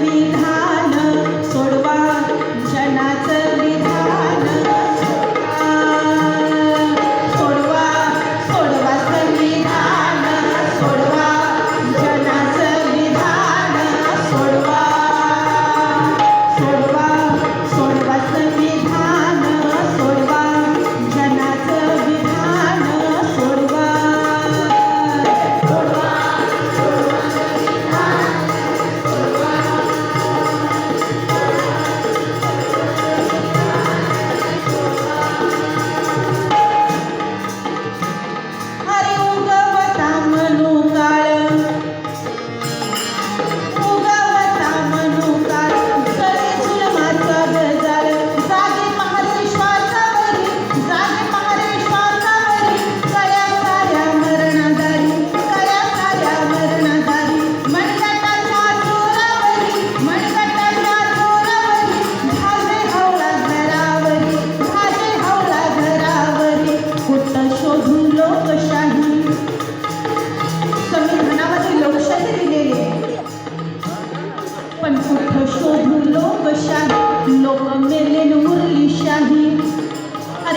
me.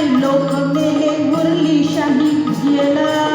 लोक मेले मुरली शाही गेला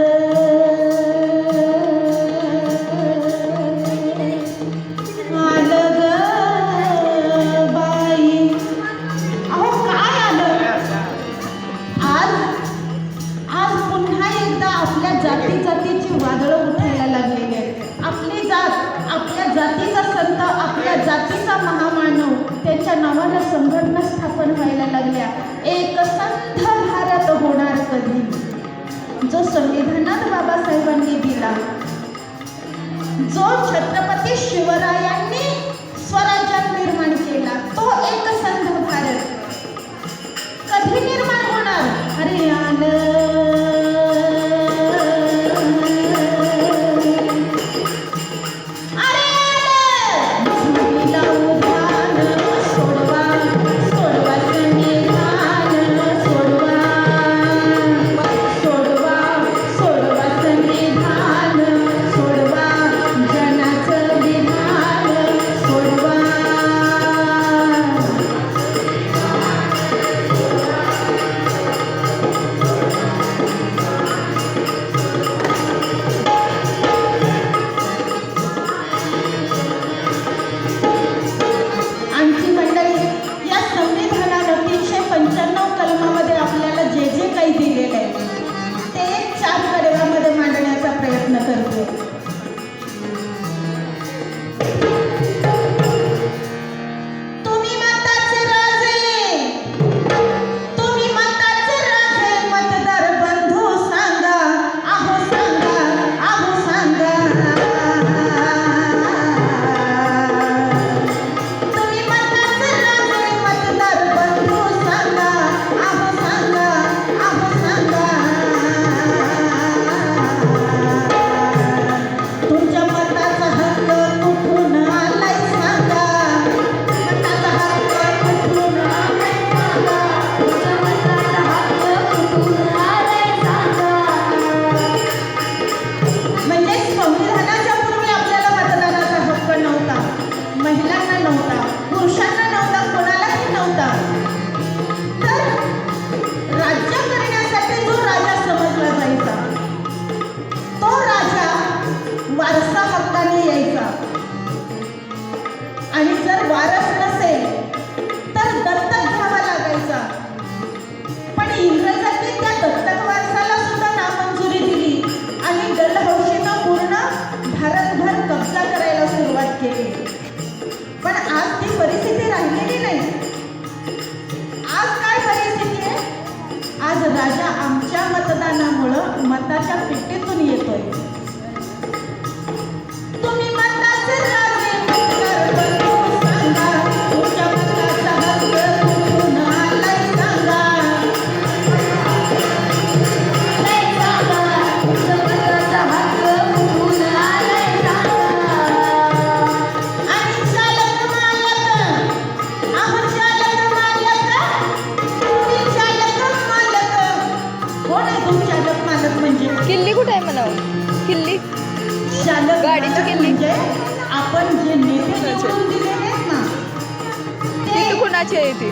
जाती जातीची वादळं उठायला लागलेली आहेत. आपली जात आपल्या जातीचा संत आपल्या जातीचा महामानव त्यांच्या नावानं संघटना स्थापन व्हायला लागल्या. एक संत भारत होणार कधी? जो संविधानात बाबासाहेबांनी दिला. जो छत्रपती शिवरायांनी स्वराज्यात निर्माण केला. जर वारस नसेल तर दत्तक घ्यावा लागायचा. पण इंग्रजांनी त्या दत्तक वारसाला सुद्धा नामंजुरी दिली आणि डलहौशीनं पूर्ण भारतभर कब्जा करायला सुरुवात केली. पण आज ती परिस्थिती राहिलेली नाही. आज काय परिस्थिती आहे? आज राजा आमच्या मतदानामुळं मताच्या पिट्टीतून किल्ली कुठे आहे म्हणावं? किल्ली? गाडीची किल्ली. म्हणजे आपण जे नेते कुणाची आहे ती?